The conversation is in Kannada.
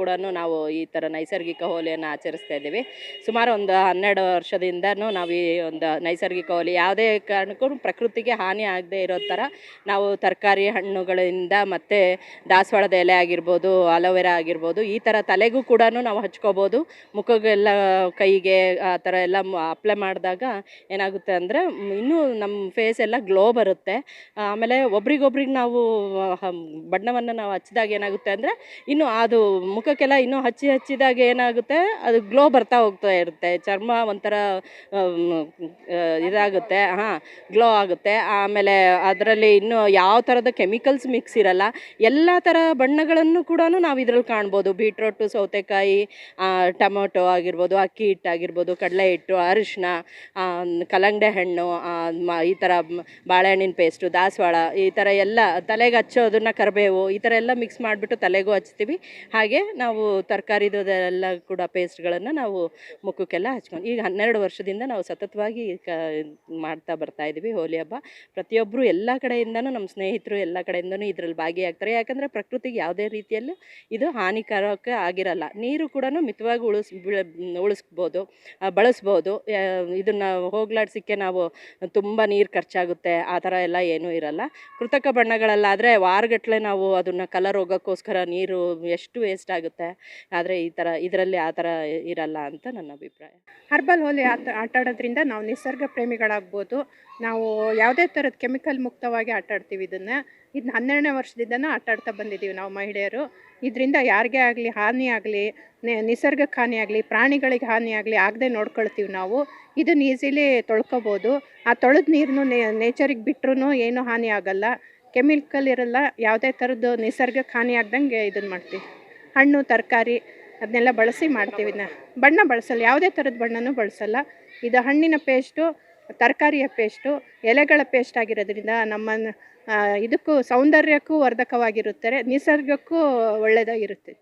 ಕೂಡ ನಾವು ಈ ಥರ ನೈಸರ್ಗಿಕ ಹೋಲಿಯನ್ನು ಆಚರಿಸ್ತಾ ಇದ್ದೀವಿ. ಸುಮಾರು ಒಂದು ಹನ್ನೆರಡು ವರ್ಷದಿಂದನೂ ನಾವು ಈ ಒಂದು ನೈಸರ್ಗಿಕ ಹೋಲಿ ಯಾವುದೇ ಕಾರಣಕ್ಕೂ ಪ್ರಕೃತಿಗೆ ಹಾನಿ ಆಗದೆ ಇರೋ ಥರ ನಾವು ತರಕಾರಿ ಹಣ್ಣುಗಳಿಂದ ಮತ್ತು ದಾಸವಾಳದ ಎಲೆ ಆಗಿರ್ಬೋದು ಅಲೋವೆರಾ ಆಗಿರ್ಬೋದು, ಈ ಥರ ತಲೆಗೂ ಕೂಡ ನಾವು ಹಚ್ಕೋಬೋದು. ಮುಖಗೆಲ್ಲ ಕೈಗೆ ಆ ಥರ ಎಲ್ಲ ಅಪ್ಲೈ ಮಾಡಿದಾಗ ಏನಾಗುತ್ತೆ ಅಂದರೆ ಇನ್ನೂ ನಮ್ಮ ಫೇಸ್ ಎಲ್ಲ ಗ್ಲೋ ಬರುತ್ತೆ. ಆಮೇಲೆ ಒಬ್ರಿಗೊಬ್ರಿಗೆ ನಾವು ಬಣ್ಣವನ್ನು ನಾವು ಹಚ್ಚಿದಾಗ ಏನಾಗುತ್ತೆ ಅಂದರೆ ಇನ್ನು ಅದು ಮುಖಕ್ಕೆಲ್ಲ ಇನ್ನೂ ಹಚ್ಚಿ ಹಚ್ಚಿದಾಗ ಏನಾಗುತ್ತೆ, ಅದು ಗ್ಲೋ ಬರ್ತಾ ಹೋಗ್ತಾ ಇರುತ್ತೆ. ಚರ್ಮ ಒಂಥರ ಇದಾಗುತ್ತೆ, ಹಾಂ ಗ್ಲೋ ಆಗುತ್ತೆ. ಆಮೇಲೆ ಅದರಲ್ಲಿ ಇನ್ನೂ ಯಾವ ಥರದ ಕೆಮಿಕಲ್ಸ್ ಮಿಕ್ಸ್ ಇರಲ್ಲ, ಎಲ್ಲ ಥರ ಬಣ್ಣಗಳನ್ನು ಕೂಡ ನಾವು ಇದರಲ್ಲಿ ಕಾಣ್ಬೋದು. ಬೀಟ್ರೋಟು ಸೌತೆಕಾಯಿ ಟೊಮೊಟೊ ಆಗಿರ್ಬೋದು, ಅಕ್ಕಿ ಹಿಟ್ಟು ಆಗಿರ್ಬೋದು, ಕಡಲೆ ಹಿಟ್ಟು ಅರಿಶಿನ ಕಲಂಗಡೆ ಹಣ್ಣು ಈ ಥರ ಬಾಳೆಹಣ್ಣಿನ ಪೇಸ್ಟು ದಾಸವಾಳ, ಈ ಥರ ಎಲ್ಲ ತಲೆಗೆ ಹಚ್ಚೋದನ್ನ ಕರಿಬೇವು, ಈ ಥರ ಎಲ್ಲ ಮಿಕ್ಸ್ ಮಾಡಿಬಿಟ್ಟು ತಲೆಗೂ ಹಚ್ತೀವಿ. ಹಾಗೆ ನಾವು ತರಕಾರಿದು ಎಲ್ಲ ಕೂಡ ಪೇಸ್ಟ್ಗಳನ್ನು ನಾವು ಮುಖಕ್ಕೆಲ್ಲ ಹಚ್ಕೊಂಡು, ಈಗ ಹನ್ನೆರಡು ವರ್ಷದಿಂದ ನಾವು ಸತತವಾಗಿ ಕ, ಮಾಡ್ತಾ ಬರ್ತಾ ಇದ್ದೀವಿ ಹೋಲಿ ಹಬ್ಬ. ಪ್ರತಿಯೊಬ್ಬರು ಎಲ್ಲ ಕಡೆಯಿಂದನೂ ನಮ್ಮ ಸ್ನೇಹಿತರು ಎಲ್ಲ ಕಡೆಯಿಂದನೂ ಇದರಲ್ಲಿ ಭಾಗಿಯಾಗ್ತಾರೆ. ಯಾಕಂದರೆ ಪ್ರಕೃತಿಗೆ ಯಾವುದೇ ರೀತಿಯಲ್ಲೂ ಇದು ಹಾನಿಕಾರಕ ಆಗಿರಲ್ಲ. ನೀರು ಕೂಡ ಮಿತವಾಗಿ ಉಳಿಸ್ ಉಳಿಸ್ಬೋದು ಬಳಸ್ಬೋದು. ಇದನ್ನು ಹೋಗ್ಲಾಡ್ಸಕ್ಕೆ ನಾವು ತುಂಬ ನೀರು ಖರ್ಚಾಗುತ್ತೆ. ಆ ಥರ ಎಲ್ಲ ಏನೂ ಇರಲ್ಲ. ಕೃತಕ ಬಣ್ಣಗಳಲ್ಲಾದರೆ ವಾರಗಟ್ಟಲೆ ನಾವು ಅದನ್ನು ಕಲರ್ ಹೋಗೋಕ್ಕೋಸ್ಕರ ನೀರು ಎಷ್ಟು ವೇಸ್ಟ್ ಆದರೆ ಈ ಥರ ಇದರಲ್ಲಿ ಆ ಥರ ಇರಲ್ಲ ಅಂತ ನನ್ನ ಅಭಿಪ್ರಾಯ. ಹರ್ಬಲ್ ಹೋಲಿ ಆಟ ಆಟಾಡೋದ್ರಿಂದ ನಾವು ನಿಸರ್ಗ ಪ್ರೇಮಿಗಳಾಗ್ಬೋದು. ನಾವು ಯಾವುದೇ ಥರದ ಕೆಮಿಕಲ್ ಮುಕ್ತವಾಗಿ ಆಟ ಆಡ್ತೀವಿ ಇದನ್ನು. ಇದನ್ನ ಹನ್ನೆರಡನೇ ವರ್ಷದಿಂದನೂ ಆಟ ಆಡ್ತಾ ಬಂದಿದ್ದೀವಿ ನಾವು ಮಹಿಳೆಯರು. ಇದರಿಂದ ಯಾರಿಗೇ ಆಗಲಿ ಹಾನಿ ಆಗಲಿ ನಿಸರ್ಗಕ್ಕೆ ಹಾನಿ ಆಗಲಿ, ಪ್ರಾಣಿಗಳಿಗೆ ಹಾನಿ ಆಗಲಿ ಆಗದೆ ನೋಡ್ಕೊಳ್ತೀವಿ ನಾವು. ಇದನ್ನು ಈಸಿಲಿ ತೊಳ್ಕೊಬೋದು. ಆ ತೊಳೆದ ನೀರನ್ನು ನೇಚರಿಗೆ ಬಿಟ್ರೂ ಏನೂ ಹಾನಿ ಆಗಲ್ಲ. ಕೆಮಿಕಲ್ ಇರಲ್ಲ, ಯಾವುದೇ ಥರದ್ದು ನಿಸರ್ಗಕ್ಕೆ ಹಾನಿ ಆಗ್ದಂಗೆ ಇದನ್ನು ಮಾಡ್ತೀವಿ. ಹಣ್ಣು, ತರಕಾರಿ ಅದನ್ನೆಲ್ಲ ಬಳಸಿ ಮಾಡ್ತೀವಿ. ಇದನ್ನ ಬಣ್ಣ ಬಳಸಲ್ಲ, ಯಾವುದೇ ಥರದ ಬಣ್ಣನೂ ಬಳಸಲ್ಲ. ಇದು ಹಣ್ಣಿನ ಪೇಸ್ಟು, ತರಕಾರಿಯ ಪೇಸ್ಟು, ಎಲೆಗಳ ಪೇಸ್ಟ್ ಆಗಿರೋದ್ರಿಂದ ನಮ್ಮ ಇದಕ್ಕೂ ಸೌಂದರ್ಯಕ್ಕೂ ವರ್ಧಕವಾಗಿರುತ್ತಾರೆ, ನಿಸರ್ಗಕ್ಕೂ ಒಳ್ಳೆಯದಾಗಿರುತ್ತೆ.